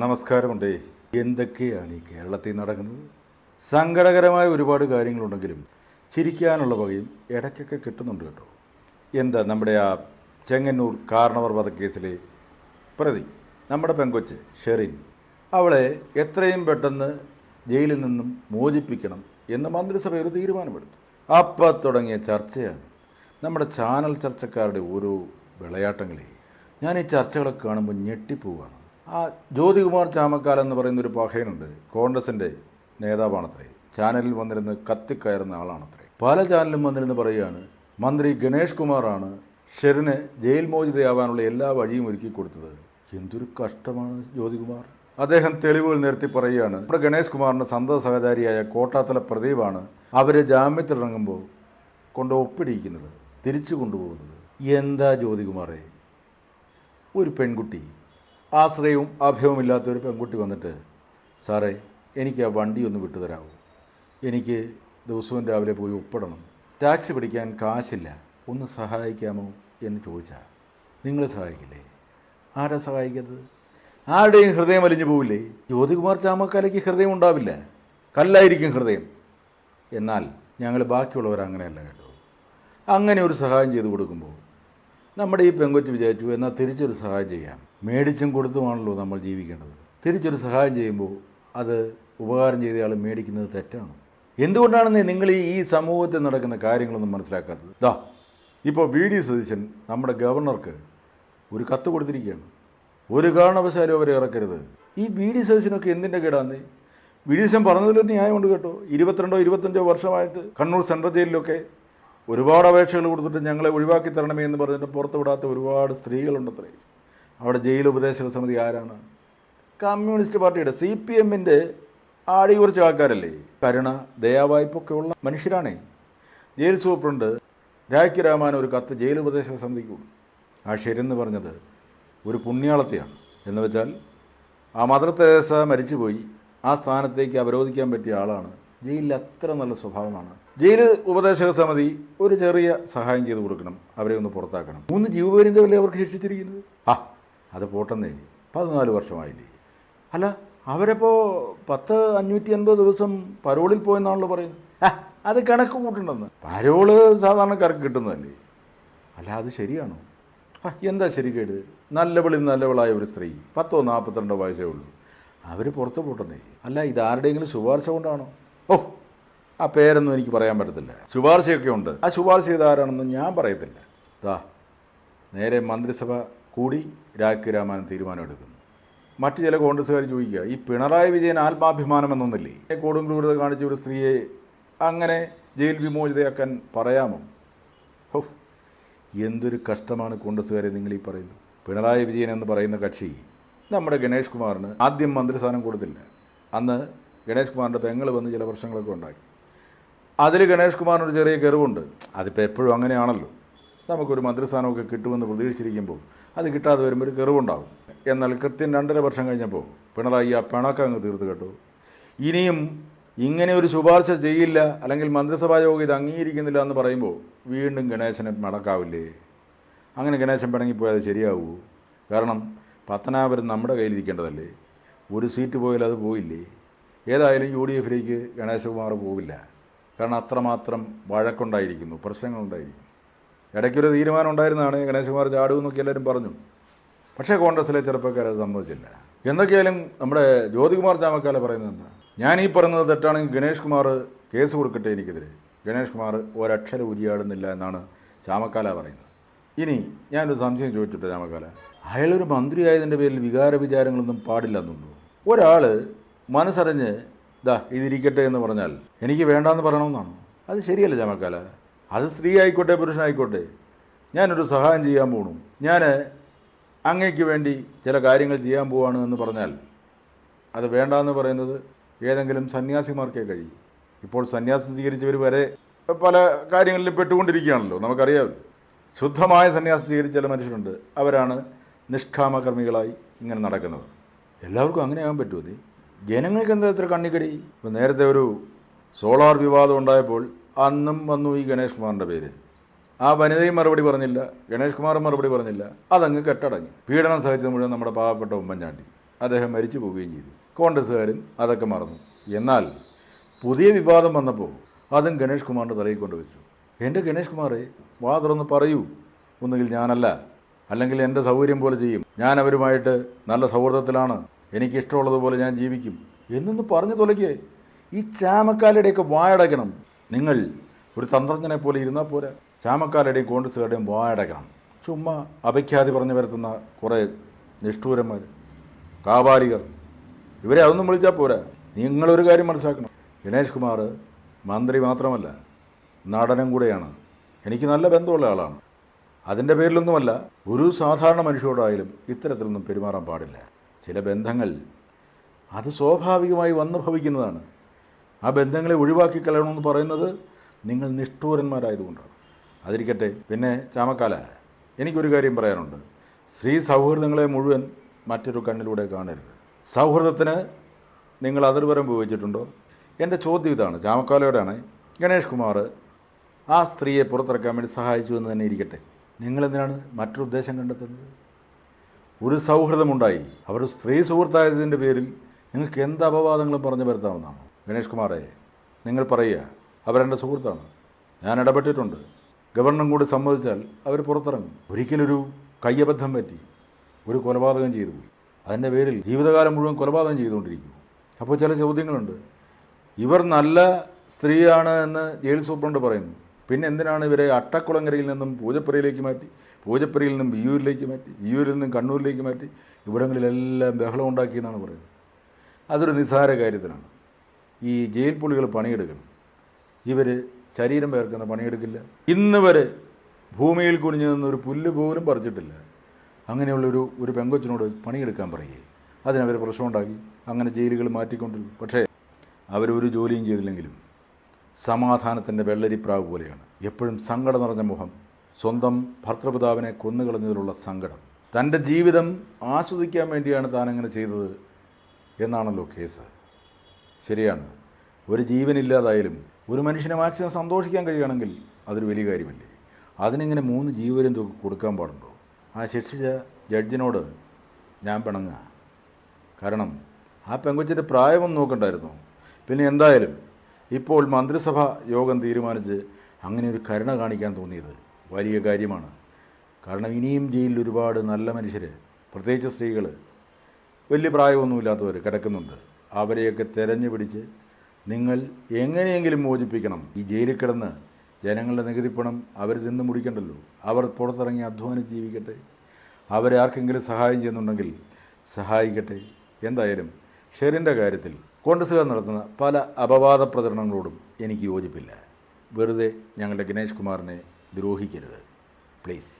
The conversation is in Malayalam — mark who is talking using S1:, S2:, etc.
S1: നമസ്കാരമുണ്ടേ. എന്തൊക്കെയാണ് ഈ കേരളത്തിൽ നടക്കുന്നത്? സങ്കടകരമായ ഒരുപാട് കാര്യങ്ങളുണ്ടെങ്കിലും ചിരിക്കാനുള്ള വകയും ഇടയ്ക്കൊക്കെ കിട്ടുന്നുണ്ട് കേട്ടോ. എന്താ നമ്മുടെ ആ ചെങ്ങന്നൂർ കാർണവർ വധക്കേസിലെ പ്രതി നമ്മുടെ പെങ്കൊച്ച് ഷെറിൻ അവളെ എത്രയും പെട്ടെന്ന് ജയിലിൽ നിന്നും മോചിപ്പിക്കണം എന്ന് മന്ത്രിസഭ ഒരു തീരുമാനമെടുത്തു. അപ്പം തുടങ്ങിയ ചർച്ചയാണ് നമ്മുടെ ചാനൽ ചർച്ചക്കാരുടെ ഓരോ വിളയാട്ടങ്ങളെ. ഞാൻ ഈ ചർച്ചകളൊക്കെ കാണുമ്പോൾ ഞെട്ടിപ്പോവാണ്. ആ ജ്യോതികുമാർ ചാമക്കാൽ എന്ന് പറയുന്ന ഒരു പഹയനുണ്ട്. കോൺഗ്രസിന്റെ നേതാവാണത്രേ. ചാനലിൽ വന്നിരുന്ന് കത്തിക്കയറുന്ന ആളാണത്രേ. പല ചാനലും വന്നിരുന്ന് പറയുകയാണ് മന്ത്രി ഗണേഷ് കുമാറാണ് ഷെറിന് ജയിൽ മോചിതയാവാനുള്ള എല്ലാ വഴിയും ഒരുക്കി കൊടുത്തത്. എന്തൊരു കഷ്ടമാണ് ജ്യോതികുമാർ. അദ്ദേഹം തെളിവുകൾ നിർത്തി പറയുകയാണ് നമ്മുടെ ഗണേഷ് കുമാറിന്റെ സന്തത സഹചാരിയായ കോട്ടാത്തല പ്രദീപാണ് അവരെ ജാമ്യത്തിലിറങ്ങുമ്പോൾ കൊണ്ട് ഒപ്പിടിയിക്കുന്നത് തിരിച്ചു കൊണ്ടുപോകുന്നത്. എന്താ ജ്യോതികുമാറേ? ഒരു പെൺകുട്ടി ആശ്രയവും അഭയവുമില്ലാത്തൊരു പെൺകുട്ടി വന്നിട്ട് സാറേ എനിക്ക് ആ വണ്ടി ഒന്ന് വിട്ടുതരാമോ എനിക്ക് ദിവസവും രാവിലെ പോയി ഒപ്പിടണം. ടാക്സി പിടിക്കാൻ കാശില്ല. ഒന്ന് സഹായിക്കാമോ? എന്ന് ചോദിച്ചാൽ നിങ്ങൾ സഹായിക്കില്ലേ? ആരാ സഹായിക്കുന്നത് ആരുടെയും ഹൃദയം വലിഞ്ഞു പോവില്ലേ? ജ്യോതികുമാർ ചാമക്കാലയ്ക്ക് ഹൃദയം ഉണ്ടാവില്ല. കല്ലായിരിക്കും ഹൃദയം. എന്നാൽ ഞങ്ങൾ ബാക്കിയുള്ളവർ അങ്ങനെയല്ല കേട്ടോ. അങ്ങനെ ഒരു സഹായം ചെയ്തു കൊടുക്കുമ്പോൾ നമ്മുടെ ഈ പെങ്കൊച്ച് വിചാരിച്ചു എന്നാൽ തിരിച്ചൊരു സഹായം ചെയ്യാം. മേടിച്ചും കൊടുത്തുമാണല്ലോ നമ്മൾ ജീവിക്കേണ്ടത്. തിരിച്ചൊരു സഹായം ചെയ്യുമ്പോൾ അത് ഉപകാരം ചെയ്തയാൾ മേടിക്കുന്നത് തെറ്റാണ്. എന്തുകൊണ്ടാണെന്ന് നിങ്ങൾ ഈ സമൂഹത്തിൽ നടക്കുന്ന കാര്യങ്ങളൊന്നും മനസ്സിലാക്കാത്തത്? ദാ ഇപ്പോൾ വി. ഡി. സതീശൻ നമ്മുടെ ഗവർണർക്ക് ഒരു കത്ത് കൊടുത്തിരിക്കുകയാണ്. ഒരു കാരണവശാലും അവരെ ഇറക്കരുത്. ഈ വി. ഡി. സതീശനൊക്കെ എന്തിന്റെ കേടാന്ന്? വി. ഡി. സതീശൻ പറഞ്ഞതിലൊരു ന്യായമുണ്ട് കേട്ടോ. ഇരുപത്തിരണ്ടോ ഇരുപത്തഞ്ചോ വർഷമായിട്ട് കണ്ണൂർ സെൻട്രൽ ജയിലിലൊക്കെ ഒരുപാട് അപേക്ഷകൾ കൊടുത്തിട്ട് ഞങ്ങളെ ഒഴിവാക്കി തരണമേ എന്ന് പറഞ്ഞിട്ട് പുറത്ത് വിടാത്ത ഒരുപാട് സ്ത്രീകളുണ്ടത്രേ. അവിടെ ജയിൽ ഉപദേശക സമിതി ആരാണ്? കമ്മ്യൂണിസ്റ്റ് പാർട്ടിയുടെ സി പി എമ്മിന്റെ ആടി കുറച്ച് ആൾക്കാരല്ലേ? കരുണ ദയാവായ്പൊക്കെ ഉള്ള മനുഷ്യരാണേ. ജയിൽ സൂപ്രണ്ട് രാഖി രാമാൻ ഒരു കത്ത് ജയിൽ ഉപദേശക സമിതിക്ക് കൊടുത്തു. ആ ശരിയെന്ന് പറഞ്ഞത് ഒരു പുണ്യാളത്തെയാണ്. എന്ന് വെച്ചാൽ ആ മദർ തെരേസ മരിച്ചുപോയി. ആ സ്ഥാനത്തേക്ക് അവരോധിക്കാൻ പറ്റിയ ആളാണ് ജയിലിൽ അത്ര നല്ല സ്വഭാവമാണ്. ജയിൽ ഉപദേശക സമിതി ഒരു ചെറിയ സഹായം ചെയ്തു കൊടുക്കണം. അവരെ ഒന്ന് പുറത്താക്കണം. മൂന്ന് ജീവപര്യന്തമല്ലേ അവർക്ക് ശിക്ഷിച്ചിരിക്കുന്നത്? ആ അത് പോട്ടെന്നേ. പതിനാല് വർഷമായില്ലേ. അല്ല അവരപ്പോൾ പത്ത് അഞ്ഞൂറ്റി അൻപത് ദിവസം പരോളിൽ പോയെന്നാണല്ലോ പറയുന്നത്? അത് കണക്ക് കൂട്ടണ്ടെന്ന്. പരോൾ സാധാരണക്കാർക്ക് കിട്ടുന്നതല്ലേ. അല്ല അത് ശരിയാണോ? എന്താ ശരിക്കേട് നല്ലവളിൽ നല്ലവളായ ഒരു സ്ത്രീ പത്തോ നാൽപ്പത്തിരണ്ടോ വയസ്സേ ഉള്ളൂ. അവർ പുറത്ത് പോട്ടെന്നേ. അല്ല ഇതാരുടെയെങ്കിലും ശുപാർശ കൊണ്ടാണോ? ഓ ആ പേരൊന്നും എനിക്ക് പറയാൻ പറ്റത്തില്ല. ശുപാർശയൊക്കെ ഉണ്ട്. ആ ശുപാർശ ചെയ്ത ആരാണെന്ന് ഞാൻ പറയത്തില്ല. ദാ നേരെ മന്ത്രിസഭ കൂടി രാഖി രാമാൻ തീരുമാനമെടുക്കുന്നു മറ്റു ചില കോൺഗ്രസ്സുകാർ ചോദിക്കുക ഈ പിണറായി വിജയൻ ആത്മാഭിമാനം എന്നൊന്നില്ലേ? കൊടും ക്രൂരത കാണിച്ച ഒരു സ്ത്രീയെ അങ്ങനെ ജയിൽ വിമോചിതയാക്കാൻ പറയാമോ? ഹോ എന്തൊരു കഷ്ടമാണ് കോൺഗ്രസ്സുകാരെ നിങ്ങൾ ഈ പറയുന്നത്. പിണറായി വിജയൻ എന്ന് പറയുന്ന കക്ഷി നമ്മുടെ ഗണേഷ് കുമാറിന് ആദ്യം മന്ത്രിസ്ഥാനം കൊടുത്തില്ല. അന്ന് ഗണേഷ് കുമാറിന്റെ പെങ്ങൾ വന്ന് ചില പ്രശ്നങ്ങളൊക്കെ ഉണ്ടാക്കി. അതിൽ ഗണേഷ് കുമാറിനൊരു ചെറിയ കെറിവുണ്ട്. അതിപ്പോൾ എപ്പോഴും അങ്ങനെയാണല്ലോ. നമുക്കൊരു മന്ത്രിസ്ഥാനമൊക്കെ കിട്ടുമെന്ന് പ്രതീക്ഷിച്ചിരിക്കുമ്പോൾ അത് കിട്ടാതെ വരുമ്പോൾ ഒരു കെറിവുണ്ടാകും എന്നാൽ കൃത്യം രണ്ടര വർഷം കഴിഞ്ഞപ്പോൾ പിണറായി ആ പിണക്കം അങ്ങ് തീർത്ത് കേട്ടു. ഇനിയും ഇങ്ങനെ ഒരു ശുപാർശ ചെയ്യില്ല അല്ലെങ്കിൽ മന്ത്രിസഭാ യോഗം ഇത് അംഗീകരിക്കുന്നില്ല എന്ന് പറയുമ്പോൾ വീണ്ടും ഗണേശന് മടക്കാവില്ലേ അങ്ങനെ ഗണേശൻ പിണങ്ങിപ്പോയാൽ അത് ശരിയാവൂ? കാരണം പത്തനാപുരം നമ്മുടെ കയ്യിലിരിക്കേണ്ടതല്ലേ? ഒരു സീറ്റ് പോയാൽ അത് പോയില്ലേ? ഏതായാലും യു ഡി എഫിലേക്ക് ഗണേശകുമാർ പോവില്ല. കാരണം അത്രമാത്രം വഴക്കുണ്ടായിരിക്കുന്നു പ്രശ്നങ്ങളുണ്ടായിരിക്കുന്നു. ഇടയ്ക്കൊരു തീരുമാനം ഉണ്ടായിരുന്നതാണ് ഗണേശകുമാർ ചാടുമെന്നൊക്കെ എല്ലാവരും പറഞ്ഞു. പക്ഷേ കോൺഗ്രസ്സിലെ ചെറുപ്പക്കാരെ സമ്മതിച്ചില്ല. എന്തൊക്കെയായാലും നമ്മുടെ ജ്യോതികുമാർ ചാമക്കാല പറയുന്നത് എന്താ? ഞാൻ ഈ പറയുന്നത് തെറ്റാണെങ്കിൽ ഗണേഷ് കുമാർ കേസ് കൊടുക്കട്ടെ എനിക്കെതിരെ. ഗണേഷ് കുമാർ ഒരക്ഷരം ഉരിയാടുന്നില്ല എന്നാണ് ചാമക്കാല പറയുന്നത്. ഇനി ഞാനൊരു സംശയം ചോദിച്ചിട്ട് ചാമക്കാല. അയാളൊരു മന്ത്രിയായതിന്റെ പേരിൽ വികാര വിചാരങ്ങളൊന്നും പാടില്ലെന്നുണ്ടോ ഒരാൾ മനസ്സറിഞ്ഞ് ദാ ഇതിരിക്കട്ടെ എന്ന് പറഞ്ഞാൽ എനിക്ക് വേണ്ടാന്ന് പറയണമെന്നാണ്. അത് ശരിയല്ല ചാമക്കാല അത് സ്ത്രീ ആയിക്കോട്ടെ പുരുഷനായിക്കോട്ടെ. ഞാനൊരു സഹായം ചെയ്യാൻ പോകണു ഞാൻ അങ്ങയ്ക്ക് വേണ്ടി ചില കാര്യങ്ങൾ ചെയ്യാൻ പോവാണ് എന്ന് പറഞ്ഞാൽ അത് വേണ്ടാന്ന് പറയുന്നത് ഏതെങ്കിലും സന്യാസിമാർക്കേ കഴിയും. ഇപ്പോൾ സന്യാസം സ്വീകരിച്ചവർ വരെ പല കാര്യങ്ങളിലും പെട്ടുകൊണ്ടിരിക്കുകയാണല്ലോ നമുക്കറിയാം ശുദ്ധമായ സന്യാസം സ്വീകരിച്ച ചില മനുഷ്യരുണ്ട്. അവരാണ് നിഷ്കാമകർമ്മികളായി ഇങ്ങനെ നടക്കുന്നത്. എല്ലാവർക്കും അങ്ങനെ ആകാൻ ജനങ്ങൾക്ക് എന്താ ഇത്ര കണ്ണിക്കടി? ഇപ്പം നേരത്തെ ഒരു സോളാർ വിവാദം ഉണ്ടായപ്പോൾ അന്നും വന്നു ഈ ഗണേഷ് കുമാറിന്റെ പേര്. ആ വനിതയും മറുപടി പറഞ്ഞില്ല ഗണേഷ് കുമാറും മറുപടി പറഞ്ഞില്ല. അതങ്ങ് കെട്ടടങ്ങി പീഡനം സഹിച്ചത് മുഴുവൻ നമ്മുടെ പാവപ്പെട്ട ഉമ്മൻചാണ്ടി. അദ്ദേഹം മരിച്ചു പോവുകയും ചെയ്തു. കോൺഗ്രസ്സുകാരും അതൊക്കെ മറന്നു. എന്നാൽ പുതിയ വിവാദം വന്നപ്പോൾ അതും ഗണേഷ് കുമാറിന്റെ തലയിൽ കൊണ്ടുവച്ചു എന്റെ ഗണേഷ് കുമാറെ വാ തുറന്ന് പറയൂ. ഒന്നുകിൽ ഞാനല്ല അല്ലെങ്കിൽ എന്റെ സൗകര്യം പോലെ ചെയ്യും. ഞാൻ അവരുമായിട്ട് നല്ല സൗഹൃദത്തിലാണ്. എനിക്ക് ഇഷ്ടമുള്ളതുപോലെ ഞാൻ ജീവിക്കും. എന്നൊന്ന് പറഞ്ഞു തുലയ്ക്ക് ഈ ചാമക്കാലയുടെയൊക്കെ വായടക്കണം നിങ്ങൾ ഒരു തന്ത്രജ്ഞനെ പോലെ ഇരുന്നാൽ പോരാ. ചാമക്കാലയുടെയും കോൺഗ്രസ്സുകാരുടെയും വായടക്കണം ചുമ്മാ അപഖ്യാതി പറഞ്ഞു വരുത്തുന്ന കുറേ നിഷ്ഠൂരന്മാർ കാപാലികർ ഇവരെ അതൊന്നും വിളിച്ചാൽ പോരാ. നിങ്ങളൊരു കാര്യം മനസ്സിലാക്കണം. ഗണേഷ് കുമാർ മന്ത്രി മാത്രമല്ല നടനും കൂടെയാണ്. എനിക്ക് നല്ല ബന്ധമുള്ള ആളാണ്. അതിന്റെ പേരിലൊന്നുമല്ല ഒരു സാധാരണ മനുഷ്യരോടായാലും ഇത്തരത്തിലൊന്നും പെരുമാറാൻ പാടില്ല. ചില ബന്ധങ്ങൾ അത് സ്വാഭാവികമായി വന്നു ഭവിക്കുന്നതാണ്. ആ ബന്ധങ്ങളെ ഒഴിവാക്കി കളയണമെന്ന് പറയുന്നത് നിങ്ങൾ നിഷ്ഠൂരന്മാരായതുകൊണ്ടാണ്. അതിരിക്കട്ടെ പിന്നെ ചാമക്കാല എനിക്കൊരു കാര്യം പറയാനുണ്ട്. സ്ത്രീ സൗഹൃദങ്ങളെ മുഴുവൻ മറ്റൊരു കണ്ണിലൂടെ കാണരുത്. സൗഹൃദത്തിന് നിങ്ങൾ അതിർവരം ഉപയോഗിച്ചിട്ടുണ്ടോ എന്റെ ചോദ്യം ഇതാണ് ചാമക്കാലയോടാണ്. ഗണേഷ് കുമാർ ആ സ്ത്രീയെ പുറത്തിറക്കാൻ വേണ്ടി സഹായിച്ചു എന്ന് തന്നെ ഇരിക്കട്ടെ. നിങ്ങളെന്തിനാണ് മറ്റൊരു ഉദ്ദേശം കണ്ടെത്തുന്നത്? ഒരു സൗഹൃദമുണ്ടായി. അവർ സ്ത്രീ സുഹൃത്തായതിന്റെ പേരിൽ നിങ്ങൾക്ക് എന്ത് അപവാദങ്ങളും പറഞ്ഞു വരുത്താവുന്നതാണ്. ഗണേഷ് കുമാറെ നിങ്ങൾ പറയുക അവരെന്റെ സുഹൃത്താണ്. ഞാൻ ഇടപെട്ടിട്ടുണ്ട്. ഗവർണറും കൂടി സമ്മതിച്ചാൽ അവർ പുറത്തിറങ്ങും. ഒരിക്കലൊരു കയ്യബദ്ധം പറ്റി ഒരു കൊലപാതകം ചെയ്തു പോയി. അതിന്റെ പേരിൽ ജീവിതകാലം മുഴുവൻ കൊലപാതകം ചെയ്തുകൊണ്ടിരിക്കും അപ്പോൾ ചില ചോദ്യങ്ങളുണ്ട്. ഇവർ നല്ല സ്ത്രീയാണ് എന്ന് ജയിൽ സൂപ്രണ്ട് പറയുന്നു. പിന്നെ എന്തിനാണ് ഇവരെ അട്ടക്കുളങ്ങരയിൽ നിന്നും പൂജപ്പുരയിലേക്ക് മാറ്റി പൂജപ്പുരയിൽ നിന്നും വിയൂരിലേക്ക് മാറ്റി വിയൂരിൽ നിന്നും കണ്ണൂരിലേക്ക് മാറ്റി ഇവിടങ്ങളിലെല്ലാം ബഹളം ഉണ്ടാക്കിയെന്നാണ് പറയുന്നത്. അതൊരു നിസ്സാര കാര്യത്തിനാണ്. ഈ ജയിൽ പുള്ളികൾ പണിയെടുക്കണം. ഇവർ ശരീരം പേർക്കുന്ന പണിയെടുക്കില്ല. ഇന്ന് വരെ ഭൂമിയിൽ കുനിഞ്ഞു നിന്നൊരു പുല്ല് പോലും പറിച്ചിട്ടില്ല. അങ്ങനെയുള്ളൊരു ഒരു പെങ്കൊച്ചിനോട് പണിയെടുക്കാൻ പറയുകയെ അതിനവർ പ്രശ്നമുണ്ടാക്കി. അങ്ങനെ ജയിലുകൾ മാറ്റിക്കൊണ്ടിരുന്നു. പക്ഷേ അവരൊരു ജോലിയും ചെയ്തില്ലെങ്കിലും സമാധാനത്തിന്റെ വെള്ളരിപ്രാവ് പോലെയാണ്. എപ്പോഴും സങ്കടം നിറഞ്ഞ മുഖം സ്വന്തം ഭർത്തൃപിതാവിനെ കൊന്നുകളഞ്ഞതിലുള്ള സങ്കടം. തന്റെ ജീവിതം ആസ്വദിക്കാൻ വേണ്ടിയാണ് താൻ അങ്ങനെ ചെയ്തത് എന്നാണല്ലോ കേസ്. ശരിയാണ്. ഒരു ജീവനില്ലാതായാലും ഒരു മനുഷ്യനെ മാക്സിമം സന്തോഷിക്കാൻ കഴിയുകയാണെങ്കിൽ അതൊരു വലിയ കാര്യമല്ലേ? അതിനിങ്ങനെ മൂന്ന് ജീവനും തൂക്കി കൊടുക്കാൻ പാടുണ്ടോ? ആ ശിക്ഷിച്ച ജഡ്ജിനോട് ഞാൻ പിണങ്ങുക. കാരണം ആ പെങ്കൊച്ചിന്റെ പ്രായമൊന്നും നോക്കണ്ടായിരുന്നു. പിന്നെ എന്തായാലും ഇപ്പോൾ മന്ത്രിസഭ യോഗം തീരുമാനിച്ച് അങ്ങനെ ഒരു കരുണ കാണിക്കാൻ തോന്നിയത് വലിയ കാര്യമാണ്. കാരണം ഇനിയും ജയിലിൽ ഒരുപാട് നല്ല മനുഷ്യർ പ്രത്യേകിച്ച് സ്ത്രീകൾ വലിയ പ്രായമൊന്നുമില്ലാത്തവർ കിടക്കുന്നുണ്ട്. അവരെയൊക്കെ തെരഞ്ഞു പിടിച്ച് നിങ്ങൾ എങ്ങനെയെങ്കിലും മോചിപ്പിക്കണം. ഈ ജയിലിൽ കിടന്ന് ജനങ്ങളുടെ നികുതി പണം അവർ തിന്നു മുടിക്കണ്ടല്ലോ. അവർ പുറത്തിറങ്ങി അധ്വാനിച്ച് ജീവിക്കട്ടെ. അവരെ ആർക്കെങ്കിലും സഹായം ചെയ്യുന്നുണ്ടെങ്കിൽ സഹായിക്കട്ടെ. എന്തായാലും ഷെറിന്റെ കാര്യത്തിൽ കോൺഗ്രസ്സുകാർ നടത്തുന്ന പല അപവാദ പ്രചരണങ്ങളോടും എനിക്ക് യോജിപ്പില്ല. വെറുതെ ഞങ്ങളുടെ ഗണേഷ് കുമാറിനെ ദ്രോഹിക്കരുത്. പ്ലീസ്.